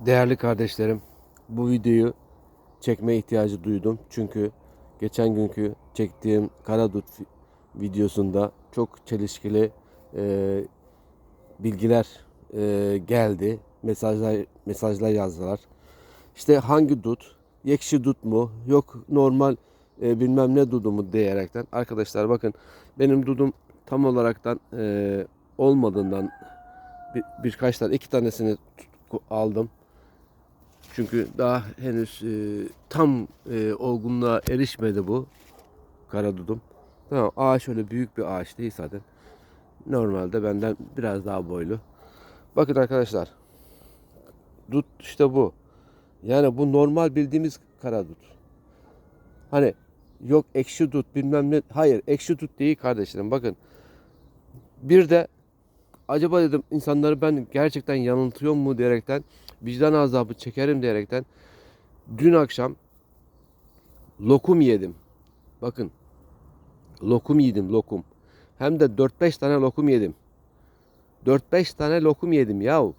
Değerli kardeşlerim, bu videoyu çekme ihtiyacı duydum. Çünkü geçen günkü çektiğim Karadut vi- videosunda çok çelişkili e, bilgiler e, geldi. Mesajlar mesajlar yazdılar. İşte hangi dut? Yekşi dut mu? Yok normal e, bilmem ne dudu mu diyerekten. Arkadaşlar bakın benim dudum tam olaraktan e, olmadığından bir, birkaç tane iki tanesini aldım. Çünkü daha henüz e, tam e, olgunluğa erişmedi bu karadudum. Tamam ağaç öyle büyük bir ağaç değil zaten. Normalde benden biraz daha boylu. Bakın arkadaşlar. Dut işte bu. Yani bu normal bildiğimiz karadut. Hani yok ekşi dut bilmem ne. Hayır ekşi dut değil kardeşlerim. Bakın. Bir de acaba dedim insanları ben gerçekten yanıltıyor mu diyerekten vicdan azabı çekerim diyerekten dün akşam lokum yedim. Bakın lokum yedim lokum. Hem de 4-5 tane lokum yedim. 4-5 tane lokum yedim yahu.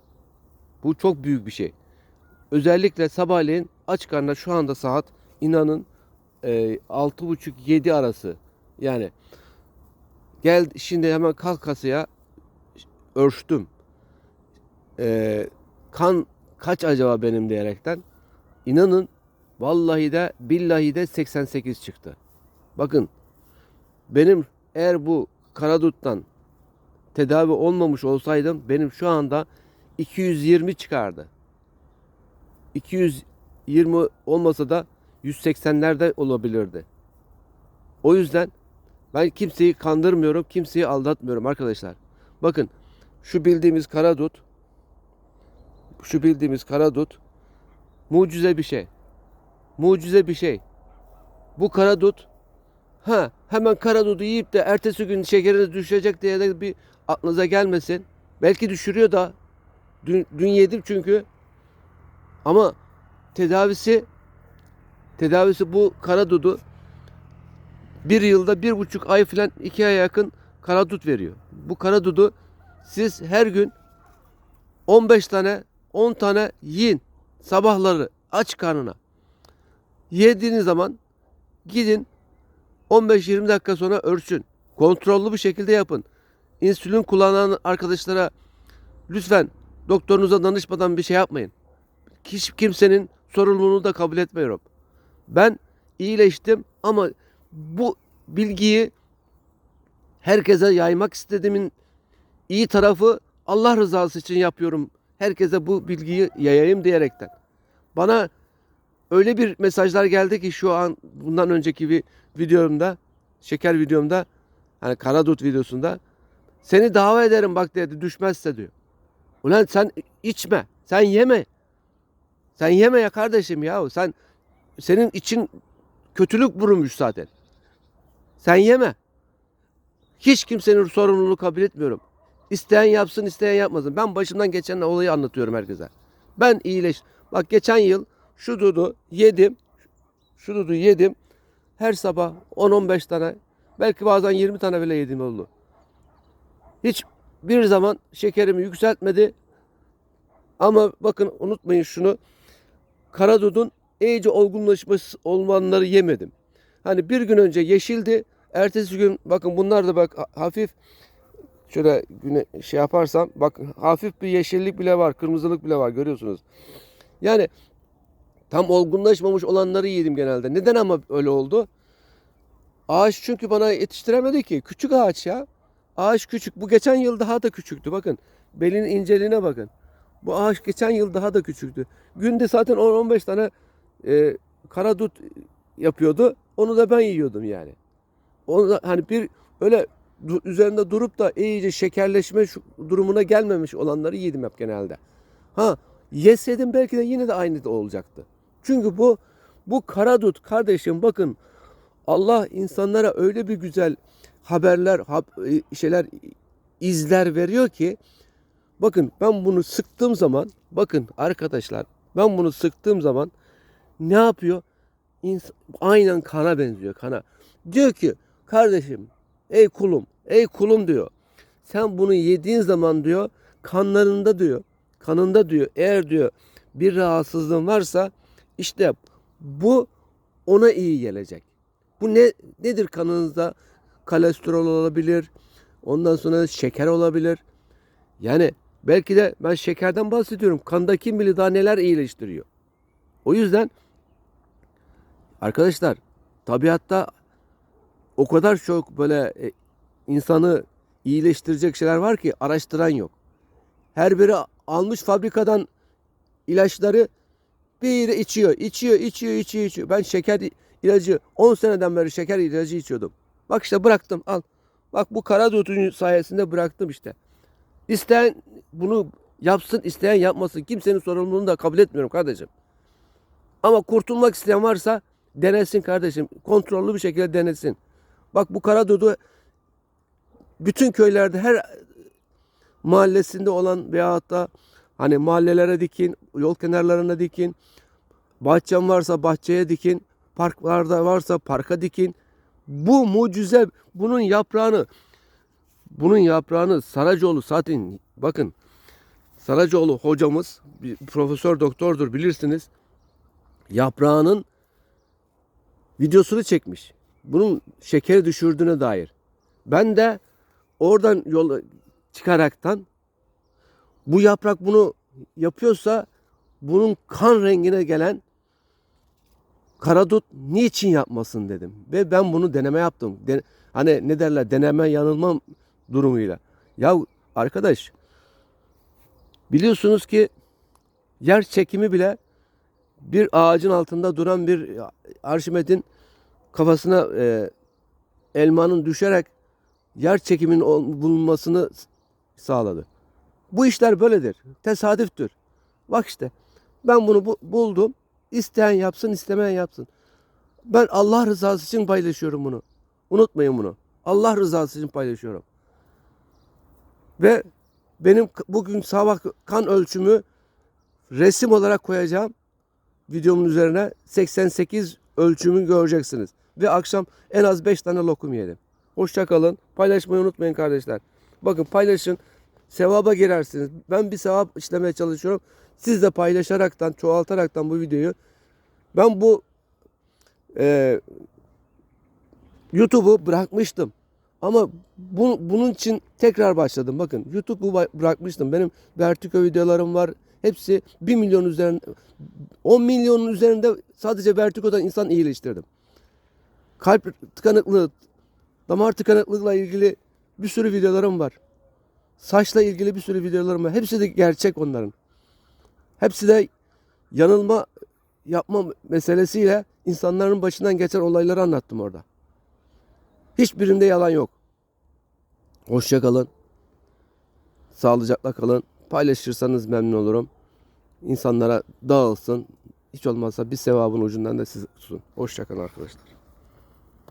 Bu çok büyük bir şey. Özellikle sabahleyin aç karnına şu anda saat inanın e, 6.30-7 arası. Yani gel şimdi hemen kalk kasaya ölçtüm. Ee, kan kaç acaba benim diyerekten. İnanın vallahi de billahi de 88 çıktı. Bakın benim eğer bu karaduttan tedavi olmamış olsaydım benim şu anda 220 çıkardı. 220 olmasa da 180'lerde olabilirdi. O yüzden ben kimseyi kandırmıyorum, kimseyi aldatmıyorum arkadaşlar. Bakın şu bildiğimiz karadut, şu bildiğimiz karadut mucize bir şey. Mucize bir şey. Bu karadut ha hemen karadutu yiyip de ertesi gün şekeriniz düşecek diye de bir aklınıza gelmesin. Belki düşürüyor da. Dün, dün yedim çünkü. Ama tedavisi tedavisi bu karadudu bir yılda bir buçuk ay falan iki aya yakın karadut veriyor. Bu karadudu siz her gün 15 tane 10 tane yiyin sabahları aç karnına. Yediğiniz zaman gidin 15-20 dakika sonra örsün. Kontrollü bir şekilde yapın. İnsülin kullanan arkadaşlara lütfen doktorunuza danışmadan bir şey yapmayın. Hiç kimsenin sorumluluğunu da kabul etmiyorum. Ben iyileştim ama bu bilgiyi herkese yaymak istediğimin iyi tarafı Allah rızası için yapıyorum. Herkese bu bilgiyi yayayım diyerekten. Bana öyle bir mesajlar geldi ki şu an bundan önceki bir videomda, şeker videomda, hani karadut videosunda seni dava ederim bak dedi düşmezse diyor. Ulan sen içme, sen yeme. Sen yeme ya kardeşim ya. Sen senin için kötülük vurmuş zaten. Sen yeme. Hiç kimsenin sorumluluğunu kabul etmiyorum. İsteyen yapsın, isteyen yapmasın. Ben başımdan geçen olayı anlatıyorum herkese. Ben iyileş. Bak geçen yıl şu dudu yedim. Şu dudu yedim. Her sabah 10-15 tane, belki bazen 20 tane bile yedim oldu. Hiç bir zaman şekerimi yükseltmedi. Ama bakın unutmayın şunu. Karadudun iyice olgunlaşmış olmanları yemedim. Hani bir gün önce yeşildi. Ertesi gün bakın bunlar da bak ha- hafif şöyle güne şey yaparsam bak hafif bir yeşillik bile var, kırmızılık bile var görüyorsunuz. Yani tam olgunlaşmamış olanları yedim genelde. Neden ama öyle oldu? Ağaç çünkü bana yetiştiremedi ki. Küçük ağaç ya. Ağaç küçük. Bu geçen yıl daha da küçüktü. Bakın belinin inceliğine bakın. Bu ağaç geçen yıl daha da küçüktü. Günde zaten 10-15 tane e, karadut yapıyordu. Onu da ben yiyordum yani. Onu da hani bir öyle üzerinde durup da iyice şekerleşme durumuna gelmemiş olanları yedim hep genelde. Ha yeseydim belki de yine de aynı da olacaktı. Çünkü bu bu karadut kardeşim bakın Allah insanlara öyle bir güzel haberler, e, şeyler, izler veriyor ki bakın ben bunu sıktığım zaman bakın arkadaşlar ben bunu sıktığım zaman ne yapıyor? İns- aynen kana benziyor kana. Diyor ki kardeşim ey kulum ey kulum diyor. Sen bunu yediğin zaman diyor kanlarında diyor kanında diyor eğer diyor bir rahatsızlığın varsa işte bu ona iyi gelecek. Bu ne nedir kanınızda? Kolesterol olabilir. Ondan sonra şeker olabilir. Yani belki de ben şekerden bahsediyorum. Kanda kim bilir daha neler iyileştiriyor. O yüzden arkadaşlar tabiatta o kadar çok böyle e, insanı iyileştirecek şeyler var ki araştıran yok. Her biri almış fabrikadan ilaçları bir içiyor, içiyor, içiyor, içiyor, içiyor. Ben şeker ilacı 10 seneden beri şeker ilacı içiyordum. Bak işte bıraktım al. Bak bu kara sayesinde bıraktım işte. İsteyen bunu yapsın, isteyen yapmasın. Kimsenin sorumluluğunu da kabul etmiyorum kardeşim. Ama kurtulmak isteyen varsa denesin kardeşim. Kontrollü bir şekilde denesin. Bak bu kara dudu bütün köylerde her mahallesinde olan veyahut da hani mahallelere dikin, yol kenarlarına dikin, bahçem varsa bahçeye dikin, parklarda varsa parka dikin. Bu mucize bunun yaprağını bunun yaprağını Saracoğlu zaten bakın Saracoğlu hocamız bir profesör doktordur bilirsiniz. Yaprağının videosunu çekmiş. Bunun şekeri düşürdüğüne dair. Ben de oradan yola çıkaraktan bu yaprak bunu yapıyorsa bunun kan rengine gelen karadut niçin yapmasın dedim. Ve ben bunu deneme yaptım. Den- hani ne derler deneme yanılma durumuyla. Ya arkadaş biliyorsunuz ki yer çekimi bile bir ağacın altında duran bir Arşimet'in kafasına e, elmanın düşerek yer çekiminin bulunmasını sağladı. Bu işler böyledir. Tesadüftür. Bak işte ben bunu bu- buldum. İsteyen yapsın, istemeyen yapsın. Ben Allah rızası için paylaşıyorum bunu. Unutmayın bunu. Allah rızası için paylaşıyorum. Ve benim bugün sabah kan ölçümü resim olarak koyacağım videomun üzerine 88 ölçümü göreceksiniz. Ve akşam en az 5 tane lokum yedim. Hoşça kalın. Paylaşmayı unutmayın kardeşler. Bakın paylaşın. Sevaba girersiniz. Ben bir sevap işlemeye çalışıyorum. Siz de paylaşaraktan, çoğaltaraktan bu videoyu ben bu e, YouTube'u bırakmıştım. Ama bu, bunun için tekrar başladım. Bakın YouTube'u bırakmıştım. Benim Vertigo videolarım var. Hepsi 1 milyon üzerinde 10 milyonun üzerinde sadece Vertigo'dan insan iyileştirdim. Kalp tıkanıklığı, damar tıkanıklığıyla ilgili bir sürü videolarım var. Saçla ilgili bir sürü videolarım var. Hepsi de gerçek onların. Hepsi de yanılma yapma meselesiyle insanların başından geçen olayları anlattım orada. Hiçbirinde yalan yok. Hoşça kalın. Sağlıcakla kalın. Paylaşırsanız memnun olurum. İnsanlara dağılsın. Hiç olmazsa bir sevabın ucundan da siz tutun. Hoşça kalın arkadaşlar.